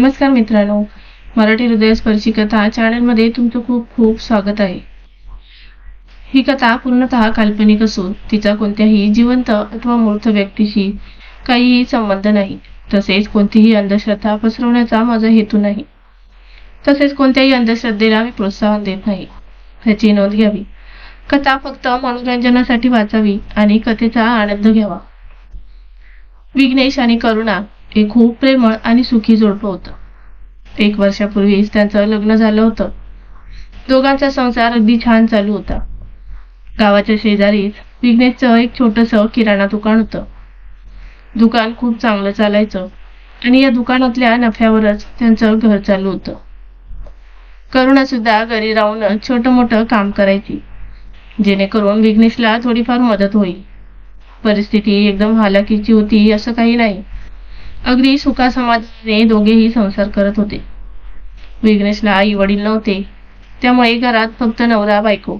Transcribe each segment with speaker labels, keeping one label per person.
Speaker 1: नमस्कार मित्रांनो. मराठी हृदयस्पर्शी कथा चॅनलमध्ये तुमचं खूप खूप स्वागत आहे. ही कथा पूर्णतः काल्पनिक असून तिचा कोणत्याही जिवंत अथवा मूर्त व्यक्तीशी काहीही संबंध नाही. तसेच कोणतीही अंधश्रद्धा पसरवण्याचा माझा हेतू नाही. तसेच कोणत्याही अंधश्रद्धेला मी प्रोत्साहन देत नाही. ह्याची नोंद घ्यावी. कथा फक्त मनोरंजनासाठी वाचावी आणि कथेचा आनंद घ्यावा. विघ्नेश आणि करुणा हे खूप प्रेमळ आणि सुखी जोडपं होतं. एक वर्षापूर्वीच त्यांचं लग्न झालं होतं. दोघांचा संसार अगदी छान चालू होता. गावाच्या शेजारीच विघ्नेशचं एक छोटंसं किराणा दुकान होतं. दुकान खूप चांगलं चालायचं आणि या दुकानातल्या नफ्यावरच त्यांचं घर चालू होतं. करुणा सुद्धा घरी राहूनच छोटं मोठं काम करायची जेणेकरून विघ्नेशला थोडीफार मदत होईल. परिस्थिती एकदम हालाकीची होती असं काही नाही. अगदी सुखासमाधानाने दोघेही संसार करत होते. विघ्नेशला आई वडील नव्हते. त्यामुळे घरात फक्त नवरा बायको.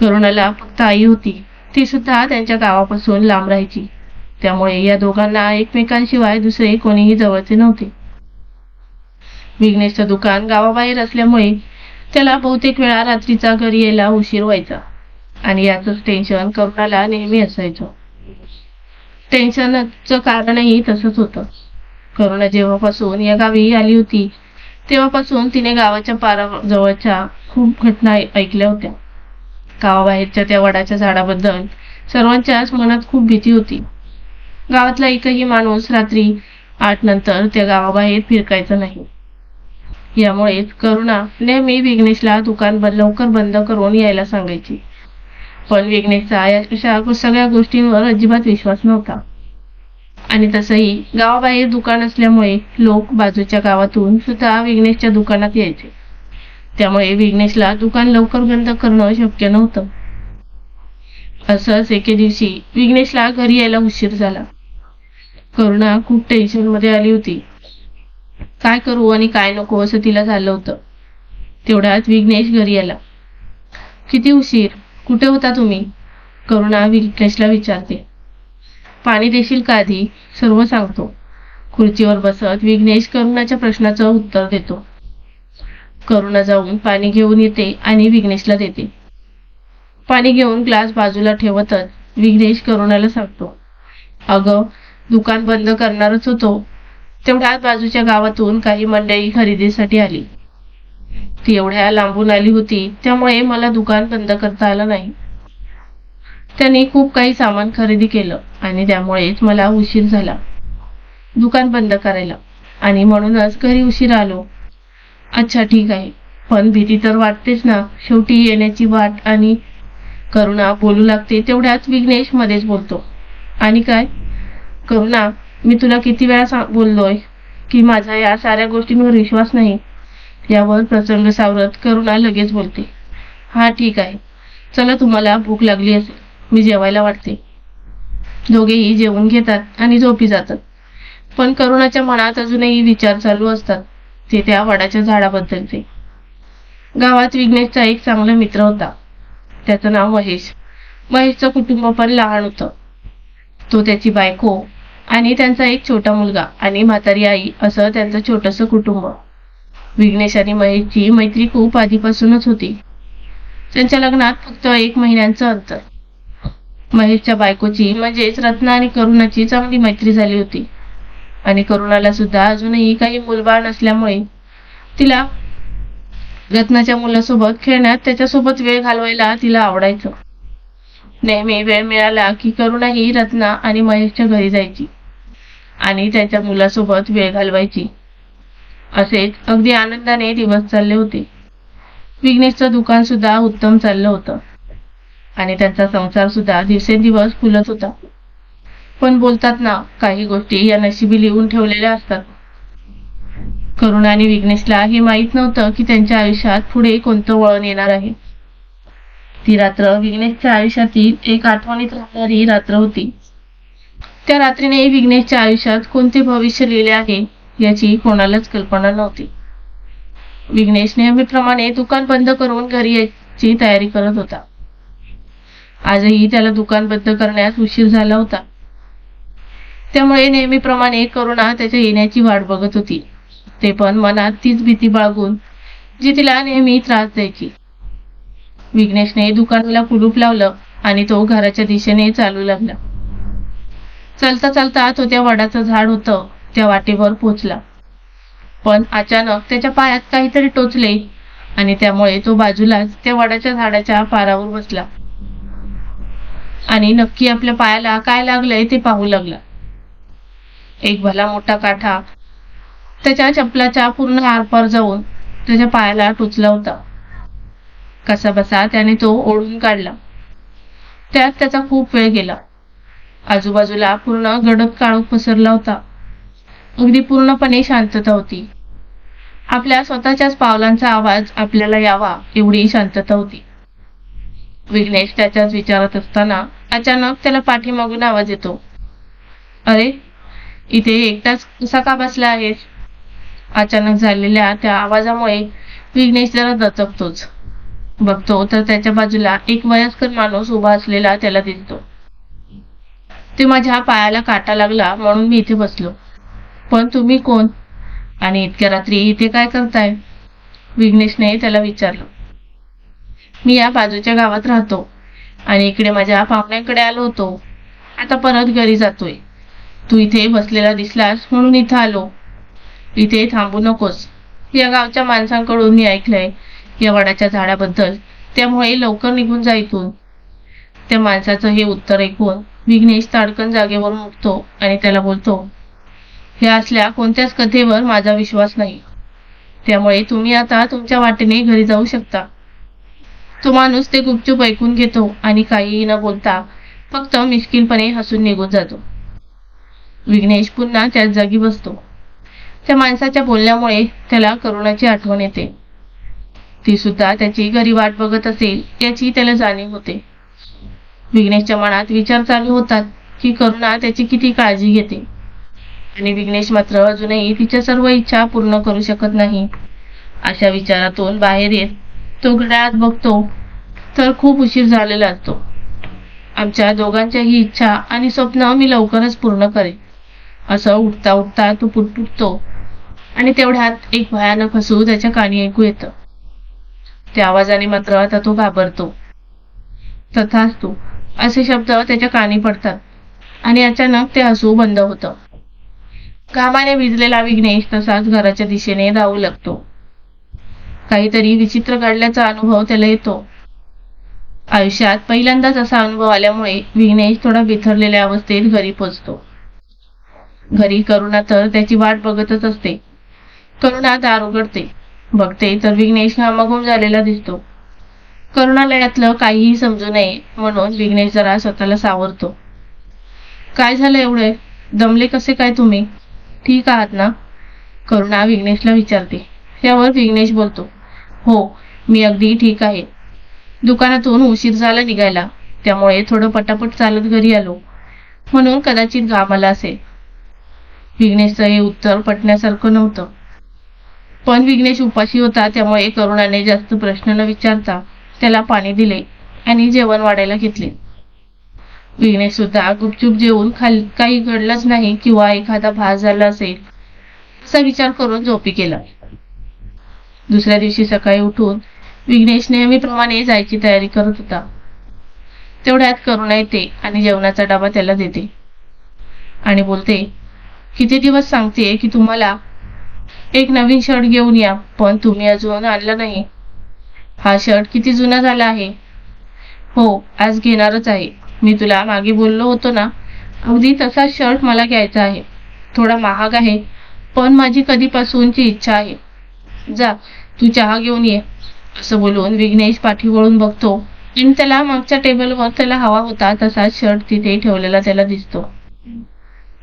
Speaker 1: करुणाला फक्त आई होती. ती सुद्धा त्यांच्या गावापासून लांब राहायची. त्यामुळे या दोघांना एकमेकांशिवाय दुसरे कोणीही जवळचे नव्हते. विघ्नेशचं दुकान गावाबाहेर असल्यामुळे त्याला बहुतेक वेळा रात्रीचा घरी यायला उशीर व्हायचा. आणि याचंच टेन्शन करुणाला नेहमी असायचं. टेन्शनचं कारणही तसंच होतं. करुणा जेव्हापासून या गावी आली होती तेव्हापासून तिने गावाच्या पाराजवळच्या खूप घटना ऐकल्या होत्या. गावाबाहेरच्या त्या वडाच्या झाडाबद्दल सर्वांच्याच मनात खूप भीती होती. गावातला एकही माणूस रात्री आठ नंतर त्या गावाबाहेर फिरकायचा नाही. यामुळेच करुणा नेहमी विघ्नेशला दुकान लवकर बंद करून यायला सांगायची. पण विघ्नेशचा या अशा सगळ्या गोष्टींवर अजिबात विश्वास नव्हता. आणि तसंही गावाबाहेर दुकान असल्यामुळे लोक बाजूच्या गावातून सुद्धा विघ्नेशच्या दुकानात यायचे. त्यामुळे विघ्नेशला दुकान लवकर बंद करणं शक्य नव्हतं. असंच एके दिवशी विघ्नेशला घरी यायला उशीर झाला. करुणा खूप टेन्शनमध्ये आली होती. काय करू आणि काय नको असं तिला झालं होतं. तेवढ्यात विघ्नेश घरी आला. किती उशीर? कुठे होता तुम्ही? करुणा विघ्नेशला विचारते. पाणी देशील का आधी? सर्व सांगतो. खुर्चीवर बसत विघ्नेश करुणाच्या प्रश्नाचं उत्तर देतो. करुणा जाऊन पाणी घेऊन येते आणि विघ्नेशला देते. पाणी घेऊन ग्लास बाजूला ठेवतच विघ्नेश करुणाला सांगतो. अगं दुकान बंद करणारच होतो. तेवढ्यात बाजूच्या गावातून काही मंडळी खरेदीसाठी आली. ती एवढ्या लांबून आली होती त्यामुळे मला दुकान बंद करता आलं नाही. त्यांनी खूप काही सामान खरेदी केलं आणि त्यामुळेच मला उशीर झाला. दुकान बंद करायला. आणि म्हणूनच घरी उशीर आलो. अच्छा ठीक आहे. पण भीती तर वाटतेच ना. शेवटी येण्याची वाट आणि करुणा बोलू लागते तेवढ्यात विघ्नेश मध्येच बोलतो. आणि काय? करुणा मी तुला किती वेळा बोललोय की माझा या साऱ्या गोष्टींवर विश्वास नाही. यावर प्रसंग सावरत करुणा लगेच बोलते हा ठीक आहे. चला तुम्हाला भूक लागली असेल. मी जेवायला वाटते. दोघेही जेवून घेतात आणि झोपी जातात. पण करुणाच्या मनात अजूनही विचार चालू असतात. ते त्या वडाच्या झाडाबद्दलचे गावात विघ्नेशचा एक चांगला मित्र होता. त्याचं नाव महेश. महेशचं कुटुंब पण लहान होतं. तो त्याची बायको आणि त्यांचा एक छोटा मुलगा आणि म्हातारी आई असं त्यांचं छोटंसं कुटुंब. विघ्नेश आणि महेशची मैत्री खूप आधीपासूनच होती. त्यांच्या लग्नात फक्त एक महिन्यांचं अंतर. महेशच्या बायकोची म्हणजेच रत्ना आणि करुणाची चांगली मैत्री झाली होती. आणि करुणाला सुद्धा अजूनही काही मुलबाळ नसल्यामुळे तिला रत्नाच्या मुलासोबत खेळण्यात त्याच्यासोबत वेळ घालवायला तिला आवडायचं. नेहमी वेळ मिळाला की करुणा ही रत्ना आणि महेशच्या घरी जायची. आणि त्यांच्या मुलासोबत वेळ घालवायची. असेच अगदी आनंदाने दिवस चालले होते. विघ्नेशचं दुकान सुद्धा उत्तम चाललं होतं. आणि त्यांचा संसार सुद्धा दिवसेंदिवस फुलत होता. पण बोलतात ना काही गोष्टी या नशिबी लिहून ठेवलेल्या असतात. करुणा आणि विघ्नेशला हे माहीत नव्हतं की त्यांच्या आयुष्यात पुढे कोणतं वळण येणार आहे. ती रात्र विघ्नेशच्या आयुष्यातील एक आठवणीत राहणारी रात्र होती. त्या रात्रीने विघ्नेशच्या आयुष्यात कोणते भविष्य लिहिले आहे? याची कोणालाच कल्पना नव्हती. विघ्नेश नेहमीप्रमाणे दुकान बंद करून घरी यायची तयारी करत होता. आजही त्याला दुकान बंद करण्यास उशीर झाला होता. त्यामुळे नेहमीप्रमाणे करुणा त्याच्या येण्याची वाट बघत होती. ते पण मनात तीच भीती बाळगून जी तिला नेहमी त्रास द्यायची. विघ्नेशने दुकानाला कुलूप लावलं आणि तो घराच्या दिशेने चालू लागला. चालता चालता तो त्या वडाचं झाड होतं. त्या वाटेवर पोचला. पण अचानक त्याच्या पायात काहीतरी टोचले आणि त्यामुळे तो बाजूलाच त्या वडाच्या झाडाच्या पारावर बसला. आणि नक्की आपल्या पायाला काय लागलंय ते पाहू लागला. एक भला मोठा काठा त्याच्या चपलाच्या पूर्ण आरपार जाऊन त्याच्या पायाला टोचला होता. कसा बसा त्याने तो ओढून काढला. त्यात त्याचा खूप वेळ गेला. आजूबाजूला पूर्ण गडद काळोख पसरला होता. अगदी पूर्णपणे शांतता होती. आपल्या स्वतःच्याच पावलांचा आवाज आपल्याला यावा एवढी शांतता होती. विघ्नेश त्याच्याच विचारत असताना अचानक त्याला पाठीमागून आवाज येतो. अरे इथे एकटाच कसा का बसला आहेस? अचानक झालेल्या त्या आवाजामुळे विघ्नेश जरा दचकतोच. बघतो तर त्याच्या बाजूला एक वयस्कर माणूस उभा असलेला त्याला दिसतो. ते माझ्या पायाला काटा लागला म्हणून मी इथे बसलो. पण तुम्ही कोण? आणि इतक्या रात्री इथे काय करताय? विघ्नेशने त्याला विचारलं. मी या बाजूच्या गावात राहतो आणि इकडे माझ्या पाहुण्यांकडे आलो होतो. आता परत घरी जातोय. तू इथे बसलेला दिसलास म्हणून इथं आलो. इथे थांबू नकोस. या गावच्या माणसांकडून मी ऐकलंय या वडाच्या झाडाबद्दल त्यामुळे लवकर निघून जा इथून. त्या माणसाचं हे उत्तर ऐकून विघ्नेश ताडकन जागेवर उठतो आणि त्याला बोलतो हे असल्या कोणत्याच कथेवर माझा विश्वास नाही. त्यामुळे तुम्ही आता तुमच्या वाटेने घरी जाऊ शकता. तो माणूस ते गुपचूप ऐकून घेतो आणि काहीही न बोलता फक्त मिश्किलपणे हसून निघून जातो. विघ्नेश पुन्हा त्याच जागी बसतो. त्या माणसाच्या बोलण्यामुळे त्याला करुणाची आठवण येते. ती सुद्धा त्याची घरी वाट बघत असेल याची त्याला जाणीव होते. विघ्नेशच्या मनात विचार चालू होतात की करुणा त्याची किती काळजी घेते. आणि विघ्नेश मात्र अजूनही तिच्या सर्व इच्छा पूर्ण करू शकत नाही. अशा विचारातून बाहेर येत तो घड्याळात बघतो तर खूप उशीर झालेला असतो. आमच्या दोघांच्याही इच्छा आणि स्वप्न मी लवकरच पूर्ण करेन. असं उठता उठता तो पुटपुटतो आणि तेवढ्यात एक भयानक हसू त्याच्या कानी ऐकू येतं. त्या आवाजाने मात्र आता तो घाबरतो. तथास्तु असे शब्द त्याच्या कानी पडतात आणि अचानक ते हसू बंद होतं. घामाने भिजलेला विघ्नेश तसाच घराच्या दिशेने धावू लागतो. काहीतरी विचित्र काढल्याचा अनुभव त्याला येतो. आयुष्यात पहिल्यांदाच असा अनुभव आल्यामुळे विघ्नेश थोडा बिथरलेल्या अवस्थेत घरी पोचतो. घरी करुणा तर त्याची वाट बघतच असते. करुणा दार उघडते. बघते तर विघ्नेश घामाघूम झालेला दिसतो. करुणाला यातलं काहीही समजू नये म्हणून विघ्नेश जरा स्वतःला सावरतो. काय झालं एवढे? दमले कसे काय तुम्ही? ठीक आहात ना? करुणा विघ्नेशला विचारते. त्यावर विघ्नेश बोलतो हो मी अगदी ठीक आहे. दुकानातून उशीर झाला निघायला. त्यामुळे थोडं पटापट चालत घरी आलो. म्हणून कदाचित घाम आला असेल विघ्नेशचं हे उत्तर पटण्यासारखं नव्हतं. पण विघ्नेश उपाशी होता त्यामुळे करुणाने जास्त प्रश्न न विचारता त्याला पाणी दिले आणि जेवण वाढायला घेतले. तिने सुद्धा गुपचूप जेवून खाली काही घडलंच नाही किंवा एखादा भास झाला असेल असा विचार करून झोपी केला दुसऱ्या दिवशी सकाळी उठून विघ्नेश नेहमीप्रमाणे जायची तयारी करत होता. तेवढ्यात करुणा येते आणि जेवणाचा डबा त्याला देते. आणि बोलते किती दिवस सांगते की तुम्हाला एक नवीन शर्ट घेऊन या पण तुम्ही अजून आणला नाही. हा शर्ट किती जुना झाला आहे? हो आज घेणारच आहे. मी तुला मागे बोललो होतो ना अगदी तसा शर्ट मला घ्यायचा आहे. थोडा महाग आहे पण माझी कधीपासूनची इच्छा आहे. जा तू चहा घेऊन ये असं बोलून विघ्नेश पाठी वळून बघतो. आणि त्याला मागच्या टेबलवर त्याला हवा होता तसाच शर्ट तिथे ठेवलेला त्याला दिसतो.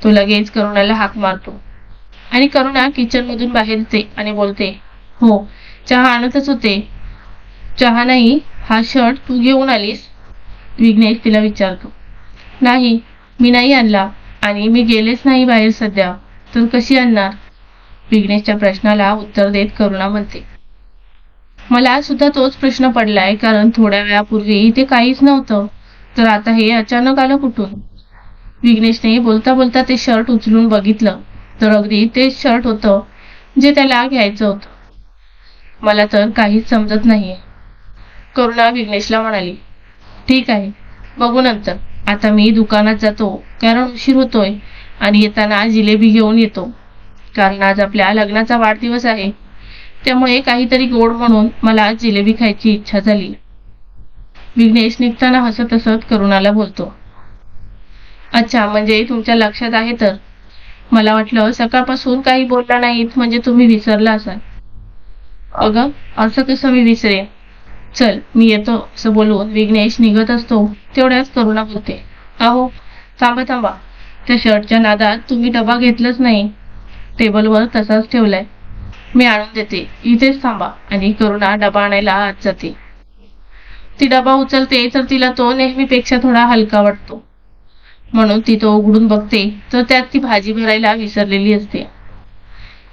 Speaker 1: तो लगेच करुणाला हाक मारतो. आणि करुणा किचन मधून बाहेर येते आणि बोलते हो चहा आणतच होते. चहा नाही हा शर्ट तू घेऊन आलीस. विघ्नेश तिला विचारतो नाही मी नाही आणला आणि मी गेलेच नाही बाहेर सध्या. तर कशी आणणार? विघ्नेशच्या प्रश्नाला उत्तर देत करुणा म्हणते मला सुद्धा तोच प्रश्न पडलाय कारण थोड्या वेळापूर्वी इथे काहीच नव्हतं. तर आता हे अचानक आलं कुठून? विघ्नेशने बोलता बोलता ते शर्ट उचलून बघितलं तर अगदी तेच शर्ट होतं जे त्याला घ्यायचं होतं. मला तर काहीच समजत नाहीये करुणा विघ्नेशला म्हणाली. ठीक आहे. बघू नंतर. आता मी दुकानात जातो. कारण उशीर होतोय आणि येताना जिलेबी घेऊन येतो. कारण आज आपल्या लग्नाचा वाढदिवस आहे. त्यामुळे काहीतरी गोड म्हणून मला आज जिलेबी खायची इच्छा झाली. विघ्नेश निघताना हसत हसत करुणाला बोलतो. अच्छा म्हणजे तुमच्या लक्षात आहे तर. मला वाटलं सकाळपासून काही बोलला नाहीत म्हणजे तुम्ही विसरला असाल. अगं असं कसं मी विसरेन? चल मी येतो असं बोलून विघ्नेश निघत असतो. तेवढ्याच करुणा बोलते अहो थांबा थांबा. त्या शर्टच्या नादात तुम्ही डबा घेतलाच नाही. टेबलवर तसाच ठेवलाय. मी आणून देते. इथेच थांबा. आणि करुणा डबा आणायला आत जाते. ती डबा उचलते तर तिला तो नेहमीपेक्षा थोडा हलका वाटतो. म्हणून ती तो उघडून बघते तर त्यात ती भाजी भरायला विसरलेली असते.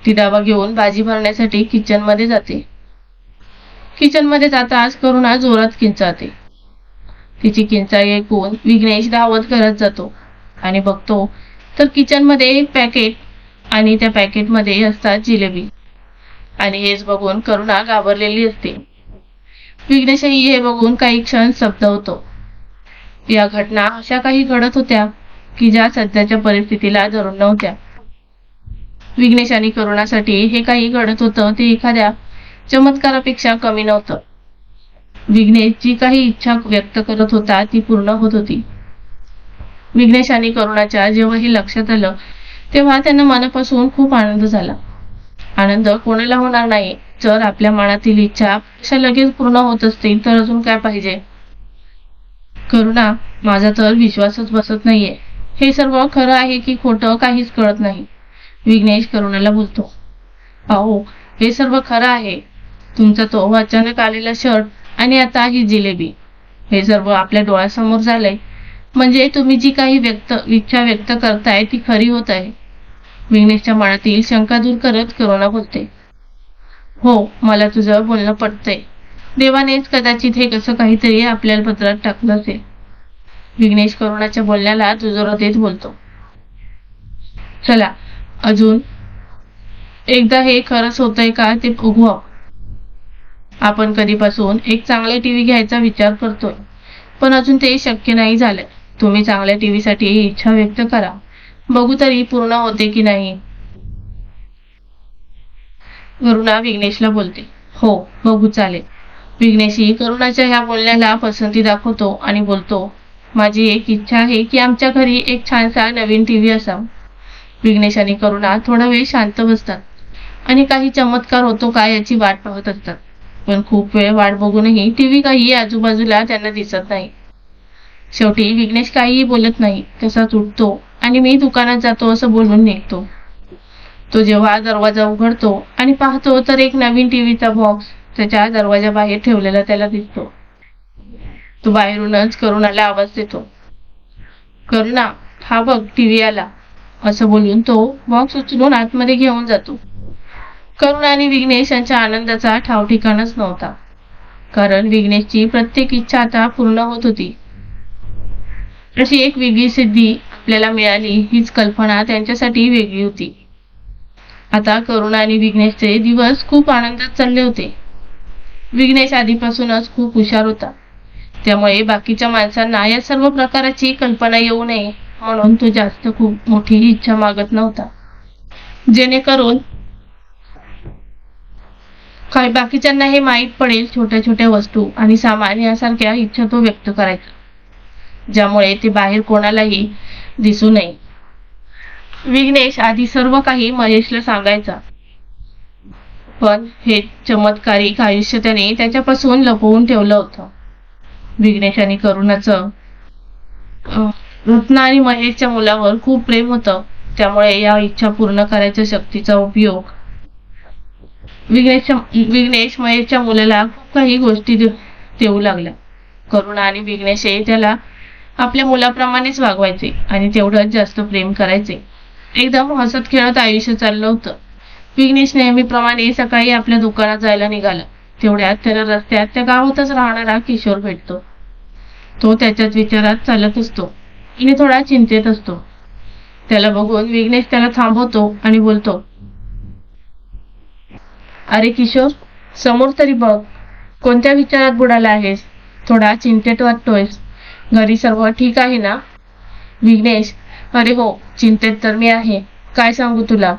Speaker 1: ती डबा घेऊन भाजी भरण्यासाठी किचनमध्ये जाते. किचनमध्ये जाताच करुणा जोरात किंचाते तिची किंचाई ऐकून विघ्नेश धावत करत जातो आणि बघतो तर किचनमध्ये एक पॅकेट आणि त्या पॅकेटमध्ये असतात जिलेबी. आणि हेच बघून करुणा घाबरलेली असते. विघ्नेशही हे बघून काही क्षण स्तब्ध होतो. या घटना अशा काही घडत होत्या की ज्या सध्याच्या परिस्थितीला धरून नव्हत्या. विघ्नेश आणि करुणासाठी हे काही घडत होतं ते एखाद्या चमत्कारापेक्षा कमी नव्हतं. विघ्नेश जी काही इच्छा व्यक्त करत होता ती पूर्ण होत होती. विघ्नेश आणि करुणाच्या जेव्हा हे लक्षात आलं तेव्हा त्यांना मनापासून खूप आनंद झाला. आनंद कोणाला होणार नाही जर आपल्या मनातील इच्छा अशा लगेच पूर्ण होत असतील तर अजून काय पाहिजे? करुणा माझा तर विश्वासच बसत नाहीये. हे सर्व खरं आहे की खोटं काहीच कळत नाही. विघ्नेश करुणाला बोलतो. अहो हे सर्व खरं आहे. तुमचा तो अचानक आलेला शर्ट आणि आता ही जिलेबी. हे सर्व आपल्या डोळ्यासमोर झालंय. म्हणजे तुम्ही जी काही व्यक्त इच्छा व्यक्त करताय ती खरी होत आहे. विघ्नेशच्या मनातील शंका दूर करत करोना बोलते. हो मला तुझं बोलणं पटतंय. देवानेच कदाचित हे कसं काहीतरी आपल्या पत्रात टाकलं असेल विघ्नेश करोनाच्या बोलण्याला तुझोरात येत बोलतो. चला अजून. एकदा हे खरंच होतंय का ते उघवा आपण. कधीपासून एक चांगला टीव्ही घ्यायचा विचार करतोय. पण अजून ते शक्य नाही झालंय तुम्ही चांगल्या टीव्ही साठी इच्छा व्यक्त करा. बघू तरी पूर्ण होते की नाही. करुणा विघ्नेशला बोलते. हो बघू चालेल. विघ्नेशही करुणाच्या ह्या बोलण्याला पसंती दाखवतो आणि बोलतो माझी एक इच्छा आहे की आमच्या घरी एक छानसा नवीन टीव्ही असावा. विघ्नेश आणि करुणा थोडा वेळ शांत बसतात. आणि काही चमत्कार होतो का याची वाट पाहत असतात. पण खूप वेळ वाट बघूनही टीव्ही काही आजूबाजूला त्यांना दिसत नाही. शेवटी विघ्नेश काहीही बोलत नाही तसाच उठतो आणि मी दुकानात जातो असं बोलून निघतो. तो जेव्हा दरवाजा उघडतो आणि पाहतो तर एक नवीन टीव्हीचा बॉक्स त्याच्या दरवाजा बाहेर ठेवलेला त्याला दिसतो. तो बाहेरूनच करुणाला आवाज देतो. करुणा हा बघ टीव्ही आला असं बोलून तो बॉक्स उचलून आतमध्ये घेऊन जातो. करुण आणि विघ्नेश यांच्या आनंदाचा ठाव ठिकाणच नव्हता. कारण विघ्नेशची प्रत्येक इच्छा आता पूर्ण होत होती. अशी एक वेगळी सिद्धी आपल्याला मिळाली हीच कल्पना त्यांच्यासाठी वेगळी होती. आता करुणा आणि विघ्नेशचे दिवस खूप आनंदात चालले होते. विघ्नेश आधीपासूनच खूप हुशार होता. त्यामुळे बाकीच्या माणसांना या सर्व प्रकाराची कल्पना येऊ नये म्हणून तो जास्त खूप मोठी इच्छा मागत नव्हता. जेणेकरून काही बाकीच्यांना हे माहीत पडेल छोट्या छोट्या वस्तू आणि सामान यासारख्या इच्छा तो व्यक्त करायचा. ज्यामुळे ते बाहेर कोणालाही दिसू नये. विघ्नेश आधी सर्व काही महेशला सांगायचा. पण हे चमत्कारिक आयुष्य त्याने त्याच्यापासून लपवून ठेवलं होतं. विघ्नेश आणि करुणाचं रत्ना आणि महेशच्या मुलावर खूप प्रेम होतं. त्यामुळे या इच्छा पूर्ण करायच्या शक्तीचा उपयोग विघ्नेशच्या विघ्नेश महेशच्या मुलाला खूप काही गोष्टी देऊ लागल्या. करुणा आणि विघ्नेश हे त्याला आपल्या मुलाप्रमाणेच वागवायचे आणि तेवढंच जास्त प्रेम करायचे. एकदम हसत खेळत आयुष्य चाललं होतं. विघ्नेश नेहमीप्रमाणे सकाळी आपल्या दुकानात जायला निघाला. तेवढ्यात त्याला रस्त्यात त्या गावातच राहणारा किशोर भेटतो. तो त्याच्याच विचारात चालत असतो. आणि थोडा चिंतेत असतो. त्याला बघून विघ्नेश त्याला थांबवतो आणि बोलतो अरे किशोर समोर तरी बघ. कोणत्या विचारात बुडाला आहेस? थोडा चिंतेत वाटतोयस. घरी सर्व ठीक आहे ना? विघ्नेश अरे हो चिंतेत तर मी आहे. काय सांगू तुला?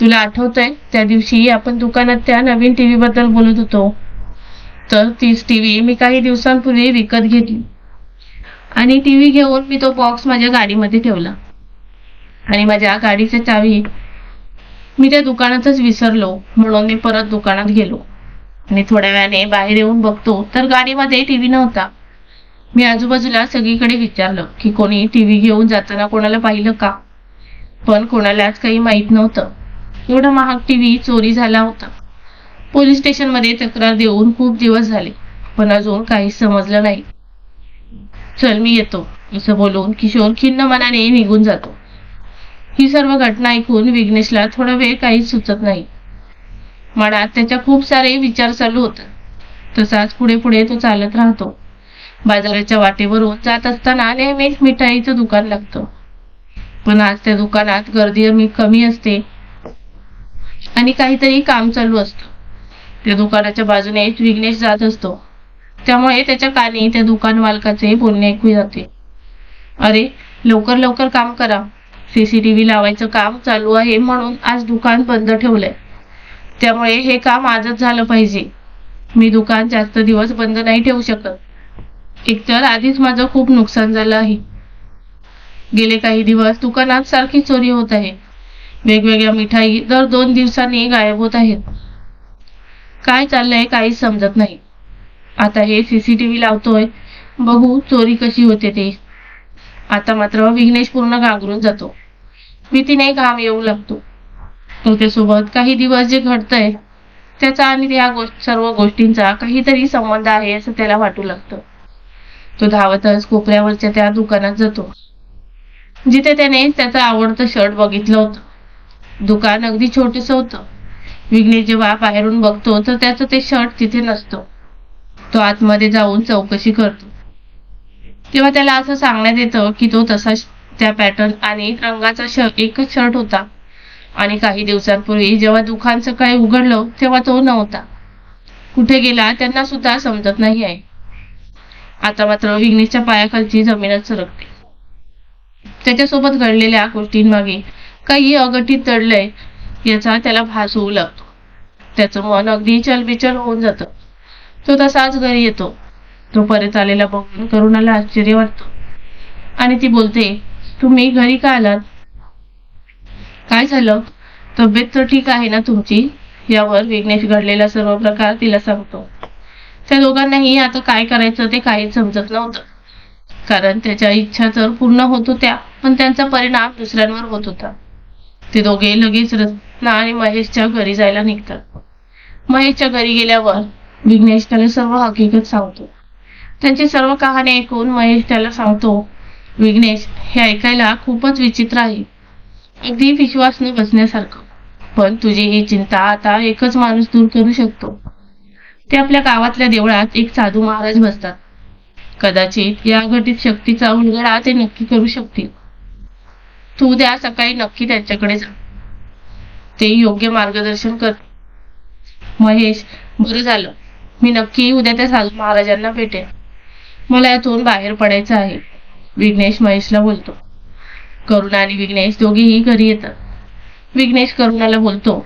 Speaker 1: तुला आठवतंय त्या दिवशी आपण दुकानात त्या नवीन टीव्ही बद्दल बोलत होतो. तर तीच टीव्ही मी काही दिवसांपूर्वी विकत घेतली. आणि टीव्ही घेऊन मी तो बॉक्स माझ्या गाडीमध्ये ठेवला. आणि माझ्या गाडीच्या चावी मी त्या दुकानातच विसरलो. म्हणून मी परत दुकानात गेलो. आणि थोड्या वेळाने बाहेर येऊन बघतो तर गाडीमध्ये टीव्ही नव्हता. मी आजूबाजूला सगळीकडे विचारलं की कोणी टीव्ही घेऊन जाताना कोणाला पाहिलं का? पण कोणालाच काही माहीत नव्हतं. एवढा महाग टीव्ही चोरी झाला होता. पोलीस स्टेशनमध्ये तक्रार देऊन खूप दिवस झाले पण अजून काहीच समजलं नाही. चल मी येतो असं बोलून किशोर खिन्न मनाने निघून जातो. ही सर्व घटना ऐकून विघ्नेशला थोडा वेळ काहीच सुचत नाही. मनात त्याच्या खूप सारे विचार चालू होतात तसाच पुढे पुढे तो चालत राहतो. बाजाराच्या वाटेवरून जात असताना नेहमीच मिठाईचं दुकान लागतं. पण आज त्या दुकानात गर्दी मी कमी असते. आणि काहीतरी काम चालू असतं. त्या दुकानाच्या बाजूने विघ्नेश जात असतो. त्यामुळे त्याच्या कानी त्या दुकान मालकाचे बोलणे ऐकू जाते. अरे लवकर लवकर काम करा. सीसीटीव्ही लावायचं काम चालू आहे म्हणून आज दुकान बंद ठेवलंय. त्यामुळे हे काम आजच झालं पाहिजे. मी दुकान जास्त दिवस बंद नाही ठेवू शकत. एकतर आधीच माझं खूप नुकसान झालं आहे. गेले काही दिवस दुकानात सारखी चोरी होत आहे. वेगवेगळ्या मिठाई दर दोन दिवसांनी गायब होत आहेत. काय चाललंय काहीच समजत नाही. आता हे सीसीटीव्ही लावतोय. बघू चोरी कशी होते ते. आता मात्र विघ्नेश पूर्ण गांगरून जातो. भीतीने घाम येऊ लागतो? त्याच्यासोबत काही दिवस जे घडतंय त्याचा आणि त्या गोष्ट सर्व गोष्टींचा काहीतरी संबंध आहे असं त्याला वाटू लागतं. तो धावतच कोपऱ्यावरच्या त्या दुकानात जातो. जिथे त्याने त्याचा आवडतं शर्ट बघितलं होतं. दुकान अगदी छोटस होतं. विघ्नेश जेव्हा बाहेरून बघतो तर त्याचं ते शर्ट तिथे नसतं. तो आतमध्ये जाऊन चौकशी करतो. तेव्हा त्याला असं सांगण्यात येतं की तो तसा त्या पॅटर्न आणि रंगाचा शर्ट एकच शर्ट होता. आणि काही दिवसांपूर्वी जेव्हा दुकान सकाळी उघडलं तेव्हा तो नव्हता. कुठे गेला त्यांना सुद्धा समजत नाही आहे. आता मात्र विघ्नेशच्या पायाखालची जमीनच सरकते. त्याच्यासोबत घडलेल्या गोष्टींमागे काही अघटित तडलंय याचा त्याला भास होऊ लागतो. त्याचं मन अगदी चलबिचल होऊन जातं. तो तसाच घरी येतो. तो परत आलेला बघून करुणाला आश्चर्य वाटतो. आणि ती बोलते तुम्ही घरी का आलात? काय झालं? तब्येत तर ठीक आहे ना तुमची? यावर विघ्नेश घडलेला सर्व प्रकार तिला सांगतो. त्या दोघांनाही आता काय करायचं ते काहीच समजत नव्हतं. कारण त्याच्या इच्छा तर पूर्ण होत होत्या पण त्यांचा परिणाम दुसऱ्यांवर होत होता. ते दोघे लगेच रत्ना आणि महेशच्या घरी जायला निघतात. महेशच्या घरी गेल्यावर विघ्नेश त्याला सर्व हकीकत सांगतो. त्यांची सर्व कहाणी ऐकून महेश त्याला सांगतो विघ्नेश हे ऐकायला खूपच विचित्र आहे. अगदी विश्वास न बसण्यासारखं. पण तुझी ही चिंता आता एकच माणूस दूर करू शकतो. ते आपल्या गावातल्या देवळात एक साधू महाराज बसतात. कदाचित या घटित शक्तीचा उलगडा ते नक्की करू शकतील. तू उद्या सकाळी नक्की त्यांच्याकडे जा. ते योग्य मार्गदर्शन कर. महेश बरं झालं. मी नक्की उद्या त्या साधू महाराजांना भेटेन. मला यातून बाहेर पडायचं आहे. विघ्नेश महेशला बोलतो. करुणा आणि विघ्नेश दोघेही घरी येतात. विघ्नेश करुणाला बोलतो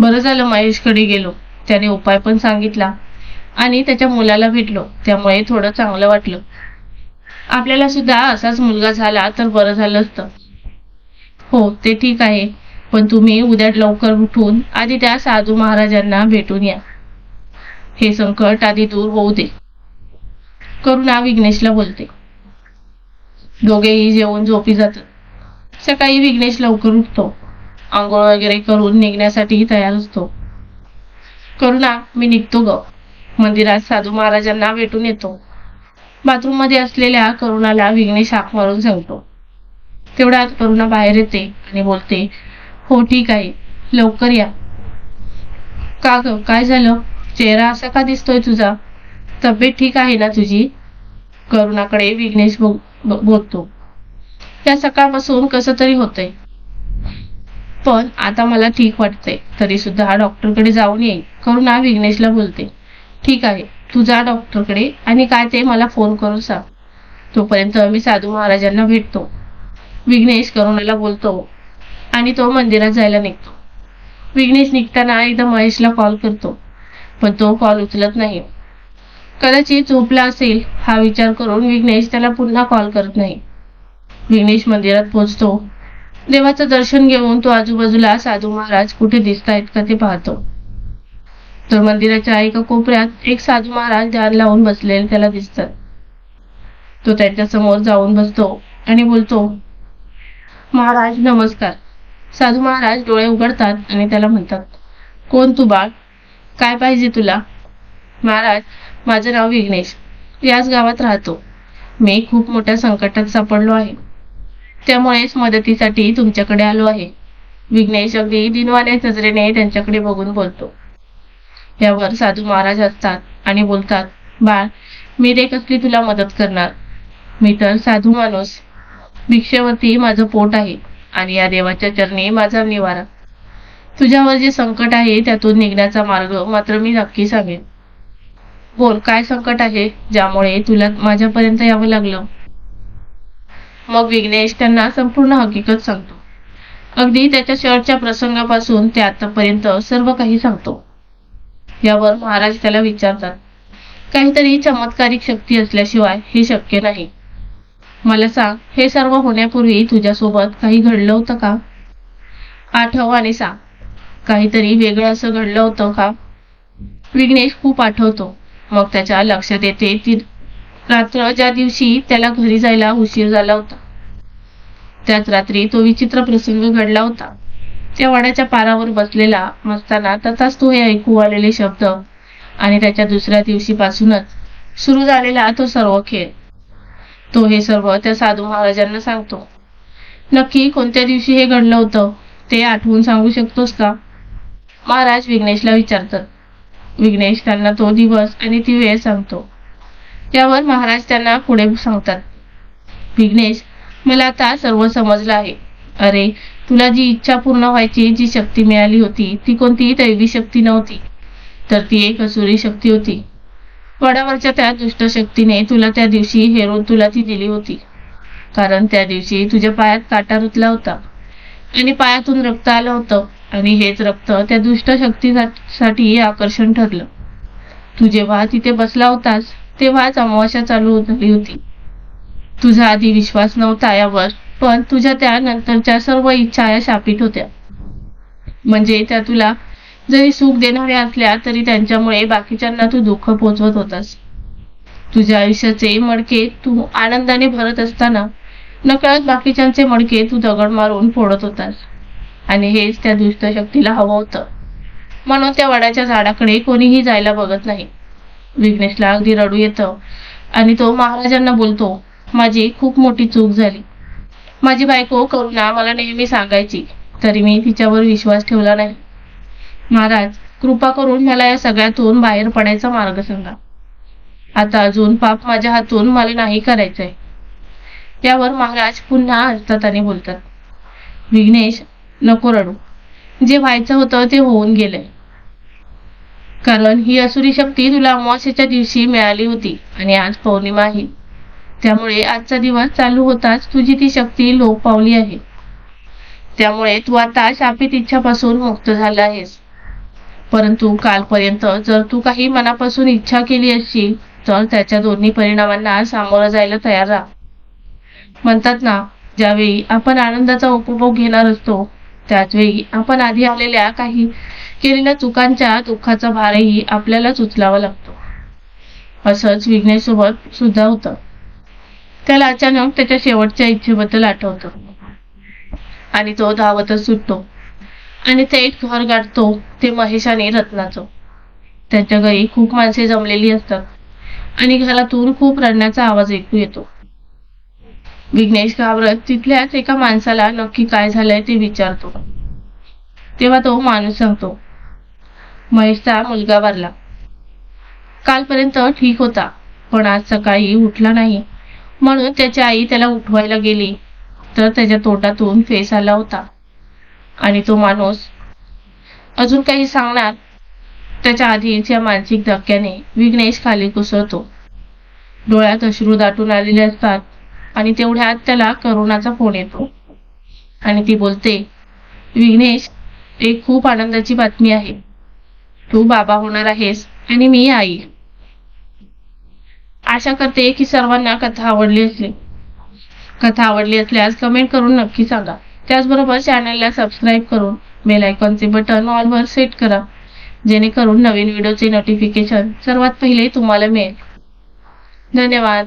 Speaker 1: बरं झालं महेशकडे गेलो. त्याने उपाय पण सांगितला आणि त्याच्या मुलाला भेटलो. त्यामुळे थोडं चांगलं वाटलं. आपल्याला सुद्धा असाच मुलगा झाला तर बरं झालं असतं. हो ते ठीक आहे. पण तुम्ही उद्या लवकर उठून आधी त्या साधू महाराजांना भेटून या. हे संकट आधी दूर होऊ दे. करुणा विघ्नेशला बोलते. दोघेही जेवून झोपी जातात. सकाळी विघ्नेश लवकर उठतो. आंघोळ वगैरे करून निघण्यासाठीही तयार असतो. करुणा मी निघतो ग. मंदिरात साधू महाराजांना भेटून येतो. बाथरूममध्ये असलेल्या करुणाला विघ्नेश हाक मारून सांगतो तेवढ्यात करुणा बाहेर येते आणि बोलते हो ठीक आहे. लवकर या. का ग? काय झालं? चेहरा असा का दिसतोय तुझा? तब्येत ठीक आहे ना तुझी? करुणाकडे विघ्नेश बोलतो. त्या सकाळपासून कसं तरी होतंय. पण आता मला ठीक वाटतंय. तरी सुद्धा डॉक्टरकडे जाऊन येईल करुणा विघ्नेशला बोलते. ठीक आहे तू जा डॉक्टरकडे आणि काय ते मला फोन करून सांग. तोपर्यंत मी साधू महाराजांना भेटतो. विघ्नेश करुणाला बोलतो आणि तो मंदिरात जायला निघतो. विघ्नेश निघताना एकदा महेशला कॉल करतो. पण तो कॉल उचलत नाही कदाचित झोपला असेल हा विचार करून विघ्नेश त्याला पुन्हा कॉल करत नाही. विघ्नेश मंदिरात पोहोचतो. देवाचं दर्शन घेऊन तो आजूबाजूला साधू महाराज कुठे दिसत आहेत का ते पाहतो. तर मंदिराच्या एका कोपऱ्यात एक साधू महाराज ध्यान लावून बसलेले त्याला दिसतात. तो त्यांच्यासमोर जाऊन बसतो आणि बोलतो महाराज नमस्कार. साधू महाराज डोळे उघडतात आणि त्याला म्हणतात कोण तू बाळ? काय पाहिजे तुला? महाराज माझं नाव विघ्नेश. याच गावात राहतो. मी खूप मोठ्या संकटात सापडलो आहे. त्यामुळेच मदतीसाठी तुमच्याकडे आलो आहे. विघ्नेश अगदी दिनवाने नजरेने त्यांच्याकडे बघून बोलतो. यावर साधू महाराज असतात आणि बोलतात बाळ मी रे कसली तुला मदत करणार. मी तर साधू माणूस. भिक्षेवरती माझं पोट आहे आणि या देवाच्या चरणी माझा निवारा. तुझ्यावर जे संकट आहे त्यातून निघण्याचा मार्ग मात्र मी नक्की सांगेन. बोल काय संकट आहे? ज्यामुळे तुला माझ्यापर्यंत यावं लागलं. मग विघ्नेश त्यांना संपूर्ण हकीकत सांगतो. अगदी त्याच्या शेवटच्या प्रसंगापासून ते आतापर्यंत सर्व काही सांगतो. यावर महाराज त्याला विचारतात. काहीतरी चमत्कारिक शक्ती असल्याशिवाय हे शक्य नाही. मला सांग हे सर्व होण्यापूर्वी तुझ्यासोबत काही घडलं होतं का? आठव आणि सांग. काहीतरी वेगळं असं घडलं होतं का? विघ्नेश खूप आठवतो. मग त्याच्या लक्षात येते ती रात्र ज्या दिवशी त्याला घरी जायला उशीर झाला होता. त्याच रात्री तो विचित्र प्रसंग घडला होता. त्या वाड्याच्या पारावर बसलेला मस्ताना तसाच तो हे ऐकू आलेले शब्द आणि त्याच्या दुसऱ्या दिवशीपासूनच सुरू झालेला तो सर्व खेळ. तो हे सर्व त्या साधू महाराजांना सांगतो. नक्की कोणत्या दिवशी हे घडलं होतं ते आठवून सांगू शकतोस का? महाराज विघ्नेशला विचारतात. विघ्नेश त्यांना तो दिवस आणि ती वेळ सांगतो. त्यावर महाराज त्यांना पुढे सांगतात. विघ्नेश मला आता सर्व समजलं आहे. अरे तुला जी इच्छा पूर्ण व्हायची जी शक्ती मिळाली होती ती कोणतीही दैवी शक्ती नव्हती. तर ती एक असुरी शक्ती होती. वडावरच्या त्या दुष्ट शक्तीने तुला त्या दिवशी हेरून तुला ती दिली होती. कारण त्या दिवशी तुझ्या पायात काटा रुतला होता. आणि पायातून रक्त आलं होतं. आणि हेच रक्त त्या दुष्ट शक्तीसाठी आकर्षण ठरलं. तू जेव्हा तिथे बसला होतास तेव्हाच अमावस्या चालू झाली होती. तुझा आधी विश्वास नव्हता यावर पण तुझ्या त्या नंतरच्या सर्व इच्छा या शापित होत्या. म्हणजे त्या तुला जरी सुख देणाऱ्या असल्या तरी त्यांच्यामुळे बाकीच्यांना तू दुःख पोचवत होतास. तुझ्या आयुष्याचे मडके तू आनंदाने भरत असताना नकळत बाकीच्यांचे मडके तू दगड मारून फोडत होतास. आणि हेच त्या दुष्ट शक्तीला हवं होतं. म्हणून त्या वडाच्या झाडाकडे कोणीही जायला बघत नाही. विघ्नेशला अगदी रडू येतं. आणि तो महाराजांना बोलतो माझी खूप मोठी चूक झाली. माझी बायको करुणा मला नेहमी सांगायची तरी मी तिच्यावर विश्वास ठेवला नाही. महाराज कृपा करून मला या सगळ्यातून बाहेर पडायचा मार्ग सांगा. आता अजून पाप माझ्या हातून मला नाही करायचंय. यावर महाराज पुन्हा हसतात आणि बोलतात. विघ्नेश नको रडू. जे व्हायचं होतं ते होऊन गेलंय. कारण ही असुरी शक्ती तुला अमावस्येच्या दिवशी मिळाली होती आणि आज पौर्णिमा आहे. त्यामुळे आजचा दिवस चालू होताच तुझी ती शक्ती लोप पावली आहे. त्यामुळे तू आता शापित इच्छापासून मुक्त झाला आहेस. परंतु कालपर्यंत जर तू काही मनापासून इच्छा केली असशील तर त्याच्या दोन्ही परिणामांना सामोरं जायला तयार राहा. म्हणतात ना ज्यावेळी आपण आनंदाचा उपभोग घेणार असतो त्याच वेळी आपण आधी आलेल्या काही केलेल्या चुकांच्या दुःखाचा भारही आपल्यालाच उचलावा लागतो. असंच विघ्नेश सोबत सुद्धा होतं. त्याला अचानक त्याच्या शेवटच्या इच्छेबद्दल आठवतं. आणि तो धावतच सुटतो. आणि थेट घर गाठतो ते महेश आणि रत्नाचं. त्याच्या घरी खूप माणसे जमलेली असतात. आणि घरातून खूप रडण्याचा आवाज ऐकू येतो. विघ्नेश घाबरत तिथल्याच एका माणसाला नक्की काय झालंय ते विचारतो. तेव्हा तो माणूस सांगतो महेशचा मुलगा वारला कालपर्यंत ठीक होता पण आज सकाळी उठला नाही. म्हणून त्याची आई त्याला उठवायला गेली तर त्याच्या तोटातून फेस आला होता. आणि तो माणूस अजून काही सांगणार? त्याच्या आधीच्या मानसिक धक्क्याने विघ्नेश खाली कुसळतो. डोळ्यात अश्रू दाटून आलेले असतात. आणि तेवढ्यात त्याला करुणाचा फोन येतो. आणि ती बोलते विघ्नेश एक खूप आनंदाची बातमी आहे. तू बाबा होणार आहेस आणि मी आई. आशा करते की सर्वांना कथा आवडली असली. कथा आवडली असल्यास कमेंट करून नक्की सांगा. त्याचबरोबर चॅनलला सबस्क्राईब करून बेल आयकॉनचे बटन ऑलवर सेट करा. जेणेकरून नवीन व्हिडिओचे नोटिफिकेशन सर्वात पहिले तुम्हाला मिळेल. धन्यवाद.